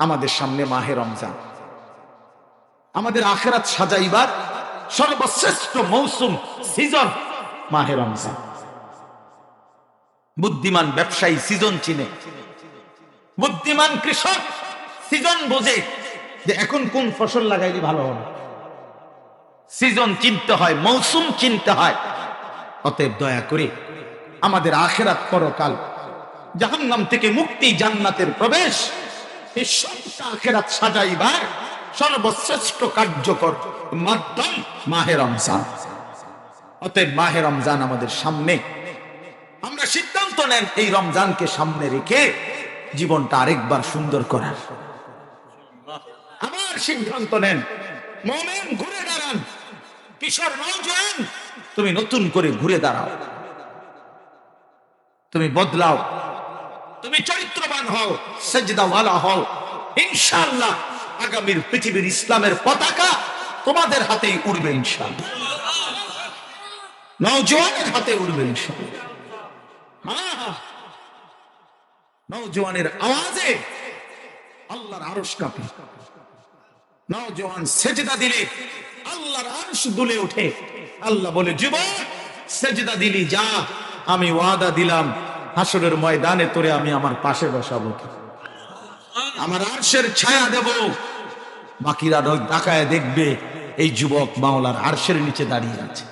আমাদের সামনে মাহে রমজান। আমাদের আখেরাত সাজাইবার সর্বশ্রেষ্ঠ মৌসুম সিজন মাহে রমজান। বুদ্ধিমান ব্যবসায়ী সিজন চিনে। বুদ্ধিমান কৃষক সিজন বোঝে যে এখন কোন ফসল লাগাইলে ভালো হবে। সিজন চিনতে হয়, মৌসুম চিনতে হয়। অতএব দয়া করে আমাদের আখেরাত পরকাল জাহান্নাম থেকে মুক্তি জান্নাতের প্রবেশ আখেরাত সাজাইবার সর্বশ্রেষ্ঠ কার্যকর মাধ্যম মাহে রমজান। অতএব মাহে রমজান আমাদের সামনে। আমরা সিদ্ধান্ত নেন এই রমজানকে সামনে রেখে জীবনটা আরেকবার সুন্দর করার। আমার সিদ্ধান্ত নেন, মোমেন ঘুরে দাঁড়ান, কিশোর নৌজওয়ান তুমি নতুন করে ঘুরে দাঁড়াও। তুমি বদলাও, তুমি চরিত্রবান হও, সেজদাওয়ালা হও। ইনশাআল্লাহ আগামীর পৃথিবীর ইসলামের পতাকা তোমাদের হাতেই উড়বে ইনশাআল্লাহ। নওজোয়ানের হাতে উড়বে ইনশাআল্লাহ। হ্যাঁ। নওজোয়ানের আওয়াজে আল্লাহর আরশ কাঁপে। নওজোয়ান সেজদা দিলে আল্লাহর আরশ দুলে ওঠে। আল্লাহ বলে, যুবক, সেজদা দিলি যা, আমি ওয়াদা দিলাম। হাসরের ময়দানে তোরে আমি আমার পাশে বসাবো আমার আরশের ছায়া দেব। বাকিরা ডাকায় দেখবে, এই যুবক মাওলার আরশের নিচে দাঁড়িয়ে আছে।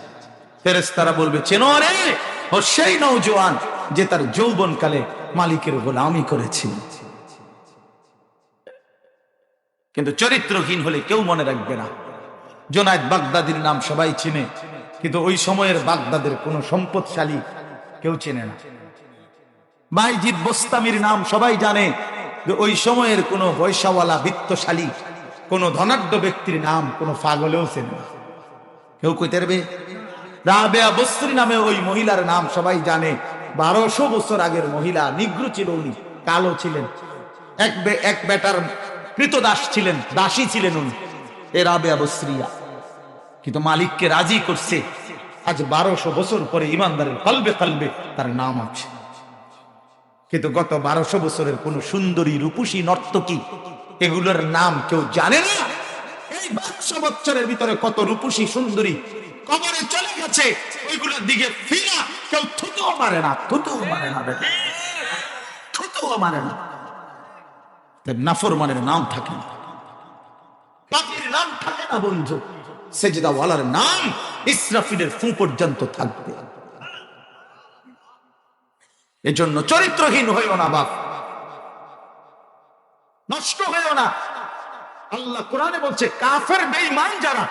ফেরেস্তারা বলবে, চেনো রে ও সেই নৌজওয়ান যে তার যৌবন কালে মালিকের গোলামি করেছিল। কিন্তু চরিত্রহীন হলে কেউ মনে রাখবে না। জোনায়দ বাগদাদির নাম সবাই চিনে, কিন্তু ওই সময়ের বাগদাদের কোনো সম্পদশালী কেউ চেনে না। বাইজিদ বোস্তামির নাম সবাই জানে যে ওই সময়ের কোনো পয়সাওয়ালা বৃত্তশালী, কোন ধনাঢ্য ব্যক্তির নাম কোনো পাগলেও চেনে না। কেউ কইতে পারবে রাবেয়া বস্ত্রী নামে ওই মহিলার নাম সবাই জানে। বারোশো বছর আগের মহিলা, নিগ্র ছিল উনি, কালো ছিলেন। এক এক বেটার কৃতদাস ছিলেন, দাসী ছিলেন উনি। এ রাবেয়া বস্ত্রিয়া কিন্তু মালিককে রাজি করছে। আজ বারোশো বছর পরে ইমানদারের কলবে কলবে তার নাম আছে। কিন্তু গত বারোশো বছরের কোন সুন্দরী রূপসী নর্তকী, এগুলোর নাম কেউ জানে না? এই বারোশো বছরের ভিতরে কত রূপসী সুন্দরী কবরে চলে গেছে, ওইগুলোর দিকে ফিরা, কেউ থুতুও মারে না, থুতুও মারে না। থুতুও মারে না। নাফর মানের নাম থাকে না। পাখির নাম থাকে না বন্ধু। সেজদা ওয়ালার নাম ইসরাফিলের ফু পর্যন্ত থাকবে। এজন্য চরিত্রহীন হইও না বাপ। নষ্ট হইও না। আল্লাহ কোরআনে বলছে, কাফের, বেঈমান যারা,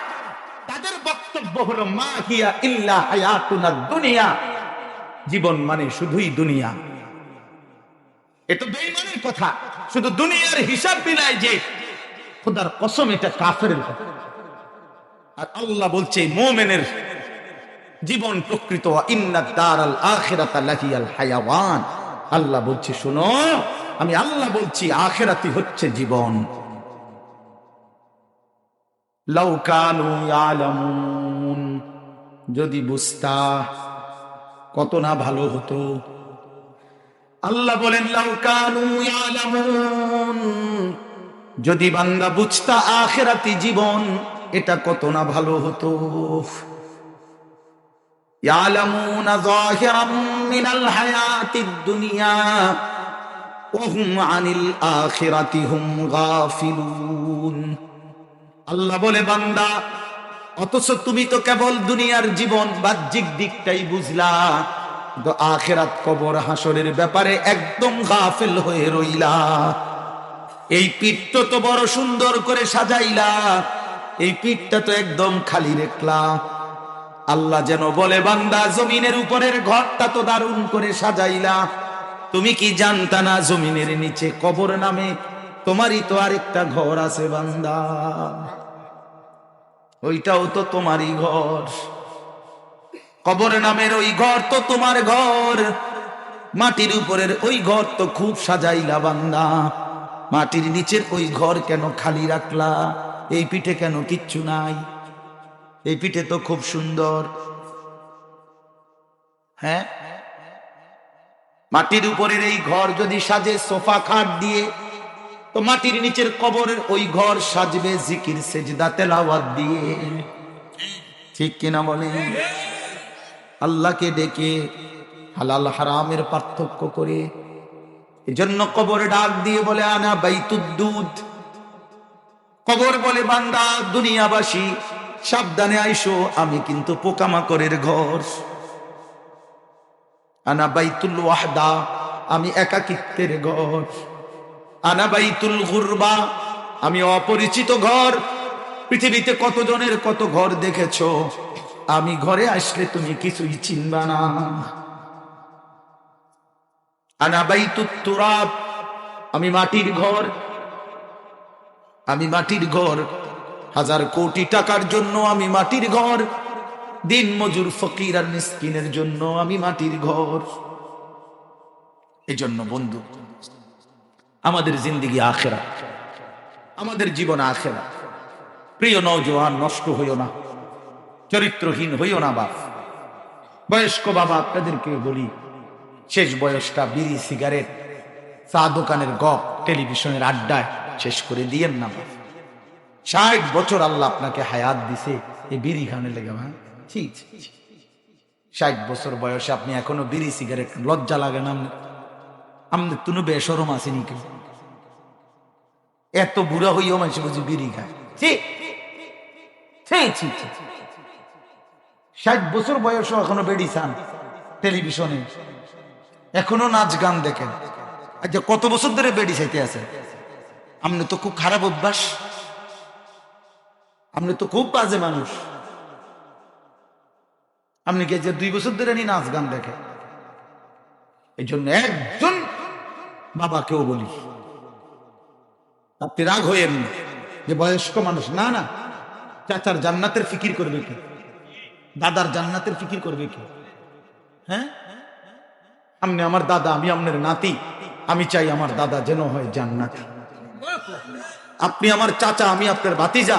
তাদের বক্তব্য হলো, মা হিয়া ইল্লা হায়াতুনা দুনিয়া। জীবন মানে শুধুই দুনিয়া। এটা বেঈমানের কথা। শুধু দুনিয়ার হিসাব মিলায় যে, খোদার কসম এটা কাফের আর আল্লাহ বলছে, মোমেনের জীবন প্রকৃত আল্লাহ বলছে, শোনো, আমি আল্লাহ বলছি আখেরাতি হচ্ছে জীবন। যদি বুঝতা কত না ভালো হতো। আল্লাহ বলেন যদি বান্দা বুঝতা আখেরাতি জীবন, এটা কত না ভালো হতো। يعلمون ظاهرا من الحياة الدنيا وهم عن الآخرة هم غافلون আল্লাহ বলে বান্দা অথচ তুমি তো কেবল দুনিয়ার জীবন বাহ্যিক দিকটাই বুঝলা কিন্তু আখেরাত কবর হাসরের ব্যাপারে একদম গাফেল হয়ে রইলা এই পিঠটা তো বড় সুন্দর করে সাজাইলা এই পিঠটা তো একদম খালি রেখলা আল্লাহ যেন বলে, বান্দা, জমিনের উপরের ঘরটা তো দারুণ করে সাজাইলা। তুমি কি জানতা না জমিনের নিচে কবর নামে? তোমারই তো আরেকটা ঘর আছে, বান্দা। ওইটাও তো তোমারই ঘর। কবর নামের ওই ঘর তো তোমার ঘর। মাটির উপরের ওই ঘর তো খুব সাজাইলা, বান্দা। মাটির নিচের ওই ঘর কেন খালি রাখলা? এই পিঠে কেন কিচ্ছু নাই? এই পিঠে তো খুব সুন্দর। হ্যাঁ? মাটির উপরের এই ঘর যদি সাজে সোফা খাট দিয়ে, তো মাটির নিচের কবরের ওই ঘর সাজবে জিকির, সেজদা, তেলাওয়াত দিয়ে। ঠিক কিনা বলে আল্লাহকে ডেকে হালাল হারামের পার্থক্য করে, এজন্য কবর ডাক দিয়ে বলে, আনা বাইতুদ্দুদ। কবর বলে, বান্দা, দুনিয়াবাসী সাবধানে আইসো, আমি কিন্তু পোকামাকড়ের ঘর। আনা বাইতুল ওয়াহদা, আমি একাকিত্বের ঘর। আনা বাইতুল গুরবা, আমি অপরিচিত ঘর। পৃথিবীতে কতজনের কত ঘর দেখেছ? আমি ঘরে আসলে তুমি কিছুই চিনবা না। আনা বাইতুত তুরাব, আমি মাটির ঘর। আমি মাটির ঘর হাজার কোটি টাকার জন্য আমি মাটির ঘর। দিন মজুর ফকির আর মিসকিনের জন্য আমি মাটির ঘর। এজন্য বন্ধু, আমাদের জিন্দিগি আখেরা আমাদের জীবন আখেরা প্রিয় নওজোয়ান, নষ্ট হইও না, চরিত্রহীন হইও না বাপ। বয়স্ক বাবা, আপনাদেরকে বলি, শেষ বয়সটা বিড়ি, সিগারেট, চা দোকানের গপ, টেলিভিশনের আড্ডায় শেষ করে দিয়েন না বাপ। ষাট বছর আল্লাহ আপনাকে হায়াত দিছে এই বিড়ি খানে লেগে ভাই। ঠিক ষাট বছর বয়সে আপনি এখনও বিড়ি, সিগারেট, লজ্জা লাগে না আমাদের তুনু বেসরম আসেনি কেউ এত বুড়া হইও মানুষ বুঝি বিড়ি খায়। ষাট বছর বয়সও এখনও বেড়ি চান টেলিভিশনে। এখনও নাচ গান দেখেন। আচ্ছা কত বছর ধরে বেড়ি চাইতে আছে? আপনি তো খুব খারাপ অভ্যাস। আপনি তো খুব বাজে মানুষ। আপনি যে দুই বছর ধরে নি নাচ গান দেখে? এই জন্য একজন বাবাকেও বলি আপনি রাগ না যে বয়স্ক মানুষ। না না, চাচার জান্নাতের ফিকির করবে কি? দাদার জান্নাতের ফিকির করবে কি? হ্যাঁ? আপনি আমার দাদা, আমি আপনার নাতি, আমি চাই আমার দাদা যেন হয় জান্নাতি। আপনি আমার চাচা, আমি আপনার ভাতিজা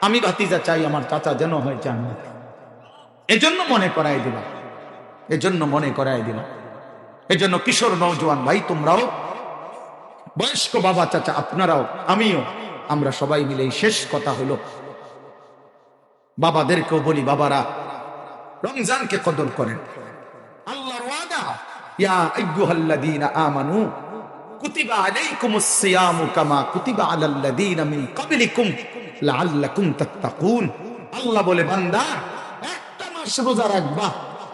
আমি ভাতিজা চাই, আমার চাচা যেন হয় জান্নাতি। এজন্য মনে করাই দিলাম। এজন্য মনে করাই দিলাম। এজন্য কিশোর নৌজওয়ান ভাই, তোমরাও, বয়স্ক বাবা চাচা, আপনারাও, আমিও, আমরা সবাই মিলে শেষ কথা হলো। বাবাদেরকেও বলি, বাবারা, রমজানকে কদর করেন। আল্লাহর ওয়াদা, ইয়া আইয়ুহাল্লাযীনা আমানু, কুতিবা আলাইকুমুস সিয়ামু কামা কুতিবা আলাল্লাযীনা মিন ক্বাবলিকুম। আল্লাহ বলে, বান্দা, একটা মাস রোজা রাখবা।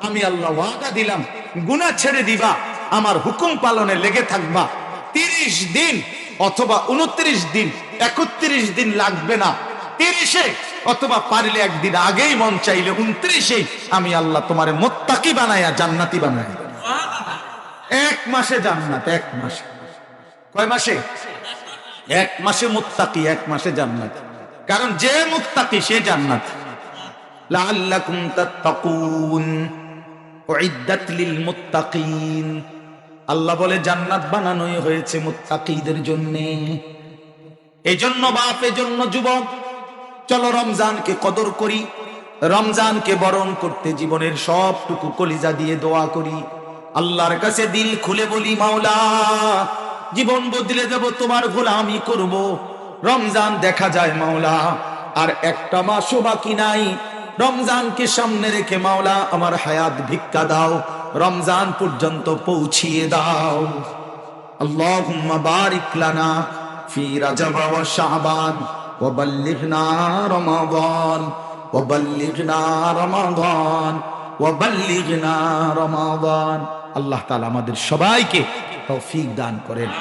আমি আল্লাহ ওয়াদা দিলাম, গুনাহ ছেড়ে দিবা, আমার হুকুম পালনে লেগে থাকবা। তিরিশ দিন অথবা উনত্রিশ দিন, একত্রিশ দিন লাগবে না। তিরিশে অথবা পারলে একদিন আগেই মন চাইলে উনত্রিশে আমি আল্লাহ তোমার মোত্তাকি বানায়া, জান্নাতি বানাই এক মাসে জান্নাত, এক মাসে। কয় মাসে? এক মাসে মুত্তাকি, এক মাসে জান্নাত। কারণ যে মুত্তাকি, সে জান্নাত। লাআল্লাকুম তাত্তাকুন, উইদ্দাত লিল মুত্তাকিন। আল্লাহ বলে, জান্নাত বানানোই হয়েছে মুত্তাকিদের জন্য। এই জন্য বাপ জন্য যুবক, চলো রমজানকে কদর করি, রমজানকে বরণ করতে জীবনের সবটুকু কলিজা দিয়ে দোয়া করি। আল্লাহর কাছে দিল খুলে বলি, মাওলা, জীবন বদলে দেব, তোমার গোলামি করব। রমজান দেখা যায় মাওলা, আর একটা মাসও বাকি নাই। রমজানকে সামনে রেখে মাওলা, আমার হায়াত ভিক্ষা দাও, রমজান পর্যন্ত পৌঁছিয়ে দাও। আল্লাহুম্মা বারিক লানা ফি রাজব ওয়া শাবান, ওয়া বাল্লিগনা রমাদান, ওয়া বাল্লিগনা রমাদান, ওয়া বাল্লিগনা রমাদান। আল্লাহ তাআলা আমাদের সবাইকে তৌফিক দান করেন।